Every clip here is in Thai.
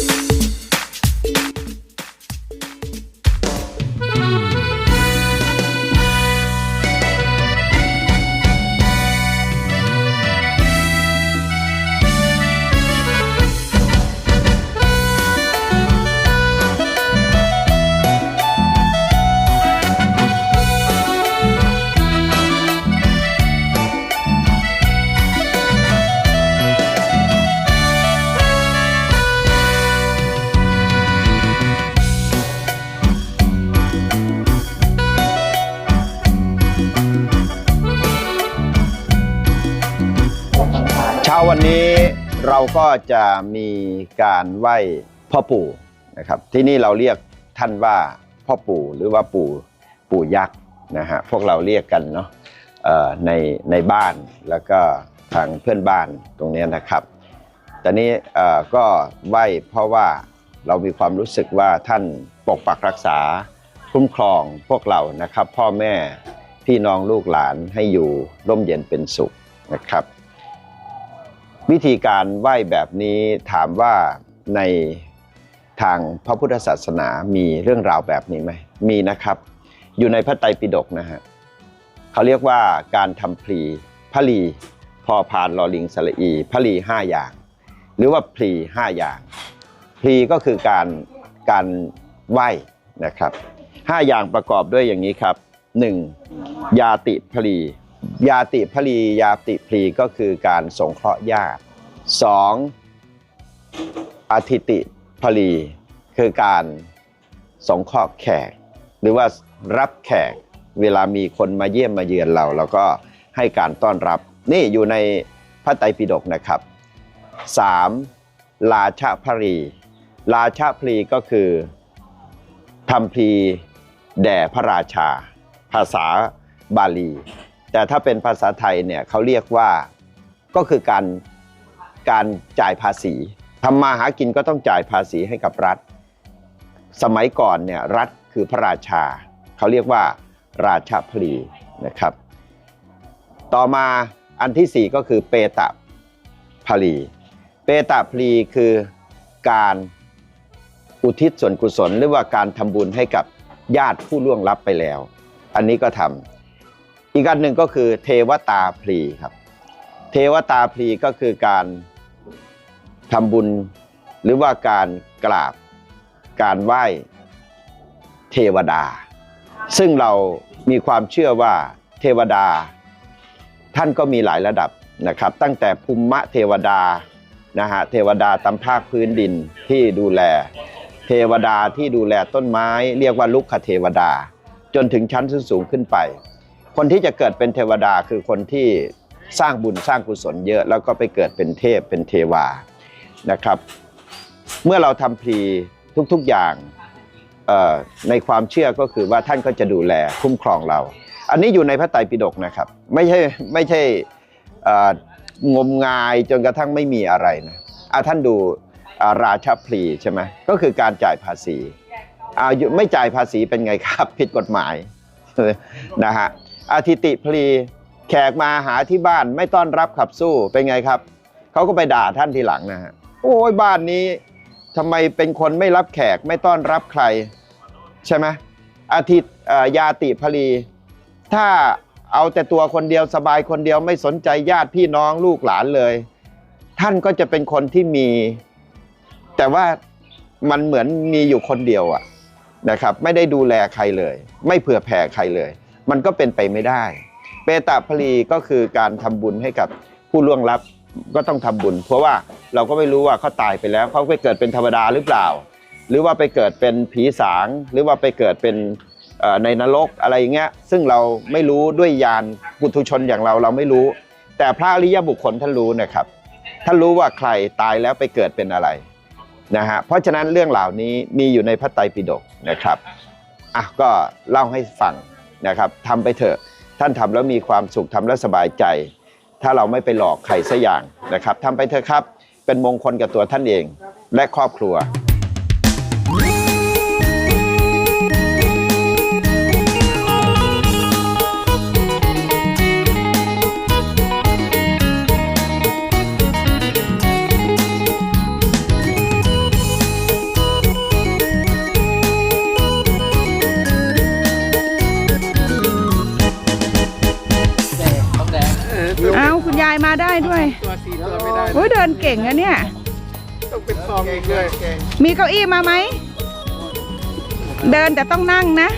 เก็จะมีการไหว้พ่อปู่นะครับ ที่นี่เราเรียกท่านว่าพ่อปู่หรือว่าปู่ปู่ยักษ์นะฮะพวกเราเรียกกันเนาะในในบ้านแล้วก็ทางเพื่อนบ้านตรงนี้นะครับตอนนี้ก็ไหว้เพราะว่าเรามีความรู้สึกว่าท่านปกปักรักษาคุ้มครองพวกเรานะครับ พ่อแม่พี่น้องลูกหลานให้อยู่ร่มเย็นเป็นสุขนะครับ วิธีการไหว้แบบนี้ถามว่าในทางพระพุทธศาสนามีเรื่องราวแบบนี้ไหมมีนะครับ อยู่ในพระไตรปิฎกนะฮะเขาเรียกว่าการทำพลีพลีพอพานลอลิงสระอีพลีห้าอย่าง หรือว่าพลีห้าอย่างพลีก็คือการการไหว้นะครับห้าอย่างประกอบด้วยอย่างนี้ครับหนึ่งยาติพลี ยาติพลียาติพลีก็คือการสงเคราะห์ญาติสองอธิติพลีคือการสงเคราะห์แขก หรือว่ารับแขกเวลามีคนมาเยี่ยมมาเยือนเราเราก็ให้การต้อนรับ นี่อยู่ในพระไตรปิฎกนะครับสามราชพลีราชพลีก็คือทำพลีแด่พระราชา ภาษาบาลี แต่ถ้าเป็นภาษาไทยเนี่ยเขาเรียกว่าก็คือการการจ่ายภาษีทำมาหากินก็ต้องจ่ายภาษีให้กับรัฐ สมัยก่อนเนี่ยรัฐคือพระราชา เขาเรียกว่าราชาพลีนะครับ ต่อมาอันที่สี่ก็คือเปตะพลีเปตะพลีคือการอุทิศส่วนกุศล หรือว่าการทำบุญให้กับญาติผู้ล่วงลับไปแล้ว อันนี้ก็ทำ อีกอันหนึ่งก็คือเทวตาพลีครับ เทวตาพลีก็คือการทำบุญหรือว่าการกราบการไหว้เทวดา ซึ่งเรามีความเชื่อว่าเทวดา ท่านก็มีหลายระดับนะครับ ตั้งแต่ภูมิเทวดานะฮะเทวดาตามภาคพื้นดินที่ดูแล เทวดาที่ดูแลต้นไม้ เรียกว่าลุกขเทวดา จนถึงชั้นสูงขึ้นไป คนที่จะเกิดเป็นเทวดาคือคนที่สร้างบุญสร้างกุศลเยอะ แล้วก็ไปเกิดเป็นเทพเป็นเทวานะครับ เมื่อเราทำพลีทุกๆอย่างในความเชื่อก็คือว่าท่านก็จะดูแลคุ้มครองเรา อันนี้อยู่ในพระไตรปิฎกนะครับ ไม่ใช่ไม่ใช่งมงายจนกระทั่งไม่มีอะไรนะอะท่านดูอ่าราชพลีใช่ไหมก็คือการจ่ายภาษีอาไม่จ่ายภาษีเป็นไงครับ ผิดกฎหมายนะฮะ อาทิติพลี แขกมาหาที่บ้านไม่ต้อนรับขับสู้เป็นไงครับ เขาก็ไปด่าท่านทีหลังนะฮะโอ้ยบ้านนี้ทำไมเป็นคนไม่รับแขกไม่ต้อนรับใคร ใช่ไหมอาทิตยาติพลี ถ้าเอาแต่ตัวคนเดียวสบายคนเดียวไม่สนใจญาติพี่น้องลูกหลานเลย ท่านก็จะเป็นคนที่มี แต่ว่ามันเหมือนมีอยู่คนเดียวอะนะครับ ไม่ได้ดูแลใครเลย ไม่เผื่อแผ่ใครเลย มันก็เป็นไปไม่ได้ เปตาพลีก็คือการทำบุญให้กับผู้ล่วงลับก็ต้องทำบุญ เพราะว่าเราก็ไม่รู้ว่าเขาตายไปแล้วเขาไปเกิดเป็นเทวดาหรือเปล่า หรือว่าไปเกิดเป็นผีสาง หรือว่าไปเกิดเป็นในนรกอะไรอย่างเงี้ยซึ่งเราไม่รู้ด้วยญาณปุถุชนอย่างเราเราไม่รู้ แต่พระอริยบุคคลท่านรู้นะครับท่านรู้ว่าใครตายแล้วไปเกิดเป็นอะไรนะฮะเพราะฉะนั้นเรื่องเหล่านี้มีอยู่ในพระไตรปิฎกนะครับอะก็เล่าให้ฟัง นะครับทำไปเถอะท่านทำแล้วมีความสุขทำแล้วสบายใจ ถ้าเราไม่ไปหลอกใครสักอย่างนะครับทำไปเถอะครับ เป็นมงคลกับตัวท่านเองและครอบครัว ด้วยตัวสี่ตัวไม่ได้โอ้ยเดินเก่งอะเนี่ย ต้องเป็นซองอีกเลยมีเก้าอี้มาไหม เดินแต่ต้องนั่งนะ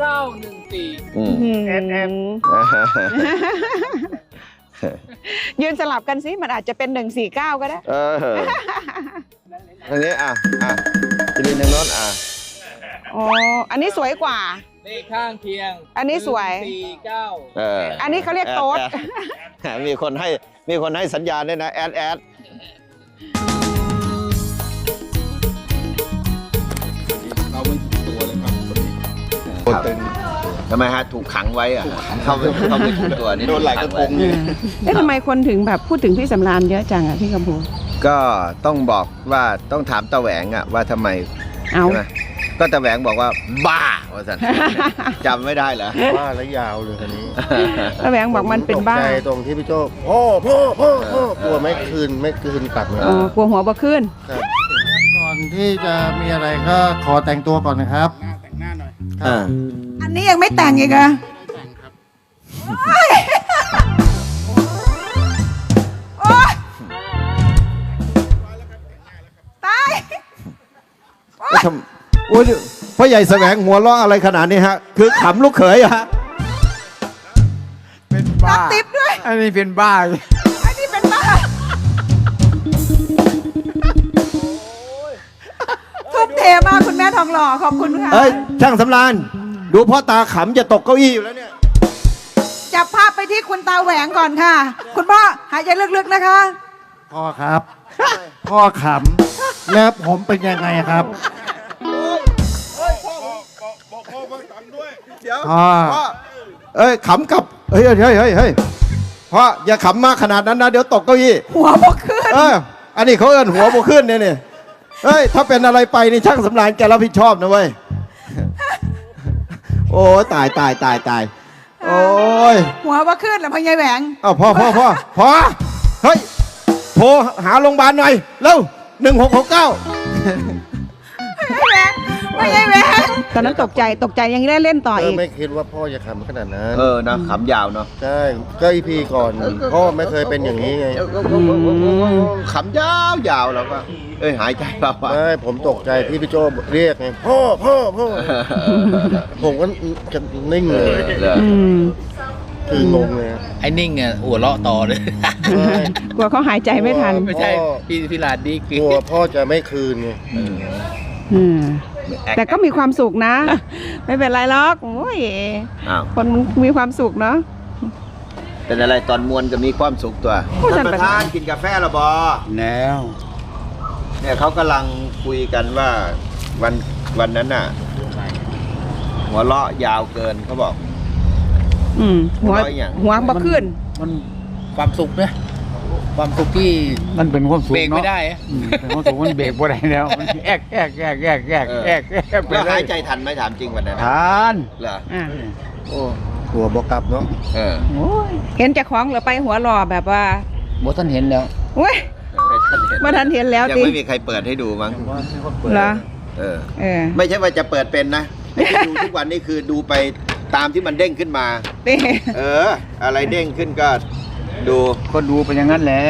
เก้าหนึ่งสี่อืมแอนแอน ยืนสลับกันสิมันอาจจะเป็น 149 ก็ได้ เอออันนี้อะอะจิรินทางโน้นอะอ๋อ อันนี้สวยกว่า เลขข้างเคียงอันนี้สวยหนึ่งสี่เก้าเอออันนี้เขาเรียกโต๊ดแอดแอดมีคนให้มีคนให้สัญญาณด้วยนะแอดแอด ครับทำไมฮะถูกขังไว้อะเข้าไปเข้าไปถูกตัวนี่โดนหลายกระทงขัไว้เอ๊ะทำไมคนถึงแบบพูดถึงพี่สำรานเยอะจังอะพี่กำพูก็ต้องบอกว่าต้องถามตาแหวงอะว่าทำไมเอาใช่ไหมก็ตาแหวงบอกว่าบ้าว่าสันจำไม่ได้เหรอว่าแล้วยาวเลยคันนี้แล้วแหวงบอกมันเป็นบ้าตกใจตรงที่พี่โจ้พ่อพ่อพ่อพ่อกลัวไม่คืนไม่คืนกลับเลยอ๋อกลัวหัวบ่ขึ้นครับก่อนที่จะมีอะไรก็ขอแต่งตัวก่อนนะครับแต่งหน้าหน่ อยอ่าอันนี้ยังไม่แต่งอีกอะแต่งครับโอ๊ยตายทำโอ้ยพ่อใหญ่แสวงหัวเราะอะไรขนาดนี้ฮะ คือขำลูกเขยอะฮะ เป็นรับ้าบติ๊บด้วย อันนี้เป็นบ้า ทองหล่อขอบคุณค่ะ เอ้ยช่างสำรานดูพ่อตาขำจะตกเก้าอี้อยู่แล้วเนี่ย จับภาพไปที่คุณตาแหวงก่อนค่ะ คุณพ่อหายใจลึกๆนะคะ พ่อครับ พ่อขำแล้วผมเป็นยังไงครับเดี๋ยวพ่อพ่อเอ้ยขำกับเฮ้ยเฮ้ยเฮ้ยเฮ้ยเฮ้ยพ่ออย่าขำมากขนาดนั้นนะ เดี๋ยวตกเก้าอี้หัวบ่ขึ้นเอออันนี้เขาเอิ้นหัวโบขึ้นเนี่ยนี่ เฮ้ย ถ้าเป็นอะไรไปนี่ช่างสำรานแกรับผิดชอบนะเว้ย โอ้ตายตายตายตาย โอ้ยหัวบ่ขึ้นเหรอพ่อใหญ่แหวงเอ้าพ่อพ่อพ่อพ่อเฮ้ย โทรหาโรงพยาบาลหน่อย เร็วหนึ่งหกหกเก้า พ่อใหญ่แหวงตอนนั้นตกใจตกใจยังได้เล่นต่อเอออีกไม่คิดว่าพ่อจะขำขนาดนั้นเออนะขำยาวเนาะใช่ก็อีพีก่อน พ่อไม่เคยเป็นอย่างนี้ไงขำยาวยาวแล้วก็ เอ้ยหายใจเบาไม่ผมตกใจที่พี่โจ้เรียกไงพ่อพ่อพ่อผมก็จะนิ่งเลยอืมคืองงเลย ไอ้นิ่งอะหัวเราะต่อเลยใช่กลัวเขาหายใจไม่ทัน ไม่ใช่พี่พี่ลาดดีกคือลัวพ่อจะไม่คืนไงอืมแต่ก็มีความสุขนะ ไม่เป็นไรหรอกโอ้ยอ้าวคนมีความสุขเนาะเป็นอะไรตอนมวนก็มีความสุขตัวโอ้ยท่านท่านปประระธานธานกินกาแฟหรอบอแล้วเนี่ยเขากำลังคุยกันว่าวันวันนั้นน่ะ หัวเราะยาวเกินเขาบอก อืมหัวหัวอย่างหัวบ่ขึ้นมันความสุขนะ ความสุขที่ มันเป็นความสุขเบรกไม่เนาะได้อะอืมเป็นความสุขมันเบรกบ่ได้แล้วมันแอกแอกแอกแอกแอกแอกแอกไปแล้วเลหายยใจทันไหมถามจริงวันนั้นทน่ะานเหรออ่าโอ้กลัวบอกกลับเนาะเออโอ้ยเห็นเจากของเหรือไปหัวหล่อแบบว่าบท่านเห็นแล้วเว้ยมาทันเห็นแล้วยังติไม่มีใครเปิดให้ดูมั้งเหรอเออ เออไม่ใช่ว่าจะเปิดเป็นนะไอ้ที่ดูทุกวันนี่คือดูไปตามที่มันเด้งขึ้นมา ติ เออ อะไรเด้งขึ้นก็ ดูก็ดูไปอย่างนั้นแหละ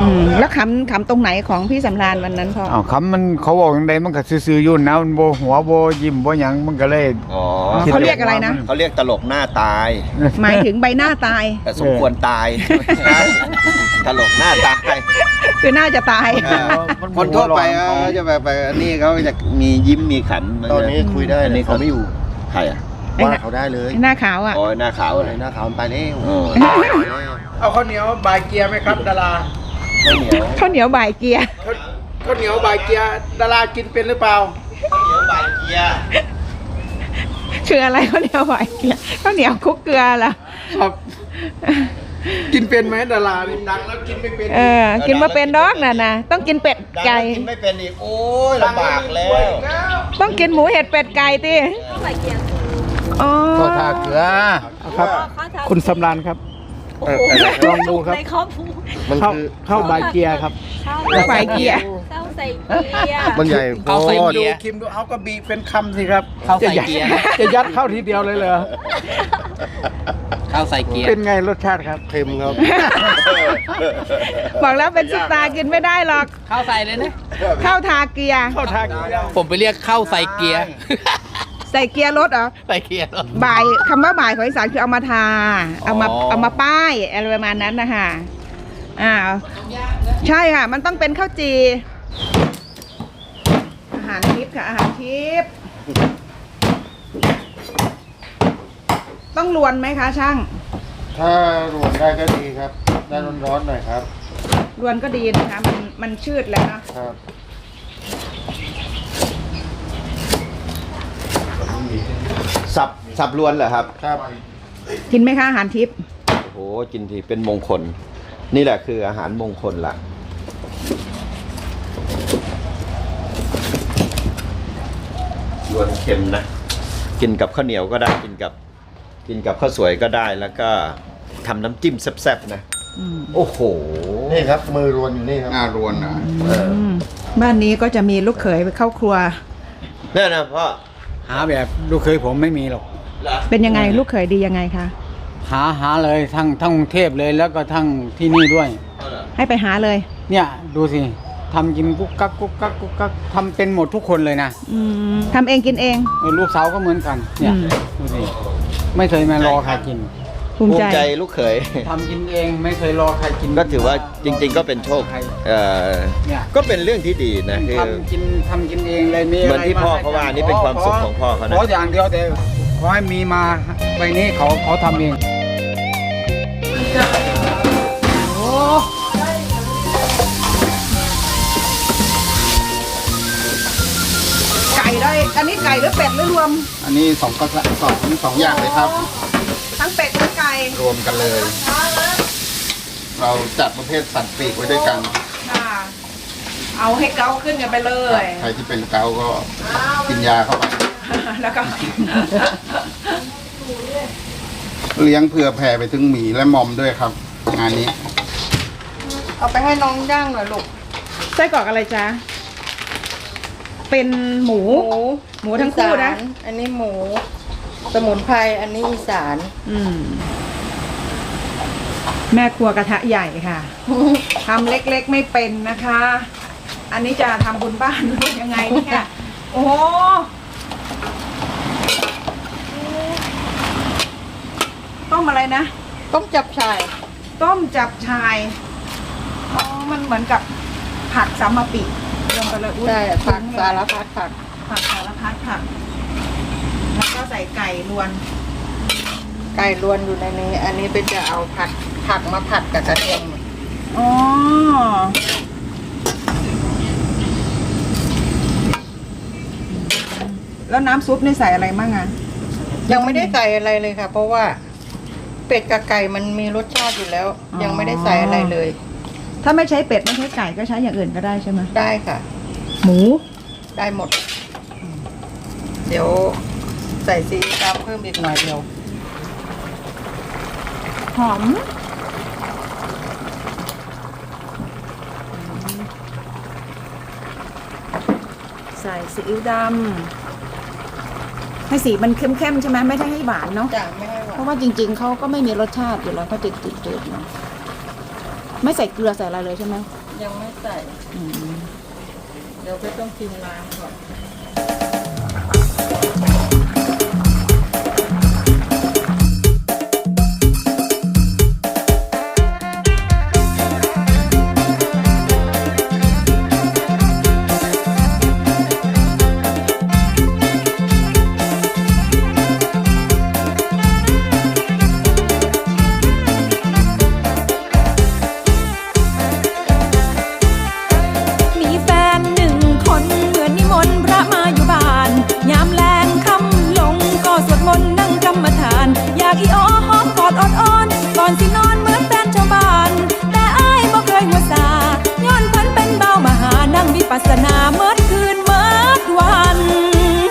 อืมแล้วขำขำตรงไหนของพี่สำรานวันนั้นพ่ออ้าวคำมันเขาบอกอย่างใดมันก็ซื่อๆอยู่นะมันโบหัวโบยิ้มโบหยังมันก็เลย อ๋อเขาเรียกอะไรนะ เขาเรียกตลกหน้าตาย หมายถึงใบหน้าตาย แต่สมควรตายไม่ใช่ตลกหน้าตาย คือน่าจะตาย เออคนทั่วไปเขาจะแบบไปนี่เขาจะมียิ้มมีขันตอนนี้คุยได้อันเลนี้ยเขาไม่อยู่ ใครอะ ว่าเขาได้เลยหน้าขาวอะ โอ้ยหน้าขาวเอาเลเลยยหน้าขาวมันไปแล้วเออเอาข้าวเหนียวบายเกียร์ไหมครับดาราข้าวเหนียวข้าวเหนียวบ่ายเกียร์ข้าวข้าวเหนียวบายเกียร์ดารากินเป็นหรือเปล่าข้าวเหนียวบายเกียร์คืออะไรข้าวเหนียวบ่ายเกียร์ข้าวเหนียวคลุกเกลือเหรอครับกินเป็นไหมดารานี่ดังแล้วกินไม่เป็น เออ กินมาเป็นดอกน่ะนะต้องกินเป็ดไก่กินไม่เป็นอีกโอ้ยลำบากแล้ว ต้องกินหมูเห็ดเป็ดไก่ติ อ๋อก็ทาเกลือ ครับ คุณสำรานครับเอออะไรครับลองดูครับ ในครอบครัวมันเข้าคือเข้าบายเกียร์ครับไฟเกียร์ข้าวใส่เกียร์มันใหญ่โคเอาใส่ตรเกีดูยร์ คิมดูเอากระบีเป็นคำสิครับเข้าใส่จะยัดเกียร์จะยัดเข้าทีเดียวเลยเหรอข้าวใส่เกียร์เป็นไงรสชาติครับ เค็มครับ บอกแล้วเป็นซุปตากินไม่ได้หรอกข้าวใส่เลยนะข้าวทาเกียร์ เข้าทางเกียร์ผมไปเรียกข้าวใส่เกียร์ ใส่เกียร์รถเหรอใส่เกียร์เหรอบ่ายคำว่าบ่ายของอีสานคือเอามาทา เอามาอ๋อ เอามาป้ายอะไรประมาณนั้นนะคะอ่าใช่ค่ะ มันต้องเป็นข้าวจี อาหารทิพย์ค่ะ อาหารทิพย์ต้องลวนไหมคะ ช่างถ้ารวมได้ก็ดีครับ ได้ร้อนๆหน่อยครับ ลวนก็ดีนะคะ มันมันชืดแล้วเนอะครับ สับสับล้วนเหรอครับ ครับ กินไหมคะอาหารทิพย์โอ้โหกินทีเป็นมงคล นี่แหละคืออาหารมงคลละรวนเค็มนะ กินกับข้าวเหนียวก็ได้กินกับ กินกับข้าวสวยก็ได้แล้วก็ทำน้ำจิ้มแซ่บๆนะ อืมโอ้โห นี่ครับ มือรวนอยู่นี่ครับอ่ารวนอะอืมบ้านนี้ก็จะมีลูกเขยไปเข้าครัวนี่นนะพ่อ หาแบบลูกเคยผมไม่มีหรอก เหรอเป็นยังไงลูกเขยดียังไงคะ หาหาเลยทั้งทั้งกรุงเทพเลยแล้วก็ทั้งที่นี่ด้วย เอาเหรอให้ไปหาเลย เนี่ยดูสิทำกินกุ๊กกักกุ๊กกักกุ๊กกักทำเป็นหมดทุกคนเลยนะอืมทำเองกินเอง เออลูกสาวก็เหมือนกัน เนี่ยอืม ดูสิไม่เคยมารอใครกิน ภูมิภูใจมิใจ ลูกเขย ทำกินเองไม่เคยรอใครกินก็ถือว่าจริง ๆ ก็เป็นโชคใครเอ่อเนี่ยก็เป็นเรื่องที่ดีนะคือ ทำกินทำกินเองเลยมีเหมือนที่ะไรพ่อให้เขาว่ากันี่เป็นความสุขของพ่อเขานะ ขออย่างเดียวแต่ขอให้มีมาใบนี้เขาเขาทำเอง ไก่ได้ อันนี้ไก่หรือเป็ดหรือรวม อันนี้สองก็สองสองอย่างเลยครับ ทั้งเป็ดทั้งไก่ รวมกันเลย เราจัดประเภทสัตว์ปีกไว้ด้วยกันค่ะเอาให้เกาขึ้นกันไปเลยใครที่เป็นเกาต์ก็กินยาเข้าไป แล้วก็ เลี้ยงเผื่อแผ่ไปถึงหมีและมอมด้วยครับ งานนี้ เอาไปให้น้องย่างหน่อยลูกไส้กรอกอะไรจ๊ะ เป็นหมู หมูทั้งคู่นะ อีสาอันนี้หมู สมุนไพรอันนี้อีสาน อืม แม่ครัวกระทะใหญ่ค่ะ ทำเล็กๆไม่เป็นนะคะ อันนี้จะทำบุญบ้านหรือยังไงเนี่ย โอ้โหต้มอะไรนะ ต้มจับชาย ต้มจับชายอ๋อมันเหมือนกับผักสามปีลงไปเลยอุ๊ยใช่ผักสารพัดผัก ผักสารพัดผัก แล้วก็ใส่ไก่รวน ไก่รวนอยู่ในนี้ อันนี้เป็นจะเอาผัด ผักมาผัดกับกระเทียมอ๋อแล้วน้ำซุปนี่ใส่อะไรมั่งอะยังไม่ได้ใส่อะไรเลยค่ะ เพราะว่าเป็ดกับไก่มันมีรสชาติอยู่แล้วอ๋อยังไม่ได้ใส่อะไรเลย ถ้าไม่ใช้เป็ดไม่ใช้ไก่ก็ใช้อย่างอื่นก็ได้ใช่ไหมได้ค่ะ หมูได้หมด เดี๋ยวใส่ซีอิ๊วดำเพิ่มอีกหน่อยเดียวหอม ส่ซีอิ๊วดำให้สีมันเข้มๆใช่ไหมไม่ได้ให้หวานเนาะจ้ะไม่ให้หเพวานราะว่าจริงๆเขาก็ไม่มีรสชาติอยู่แล้วเขาจืดจืดๆเนาะไม่ใส่เกลือใส่อะไรเลยใช่ไหมยังไม่ใส่ อืม เดี๋ยวก็ต้องชิมน้ำก่อน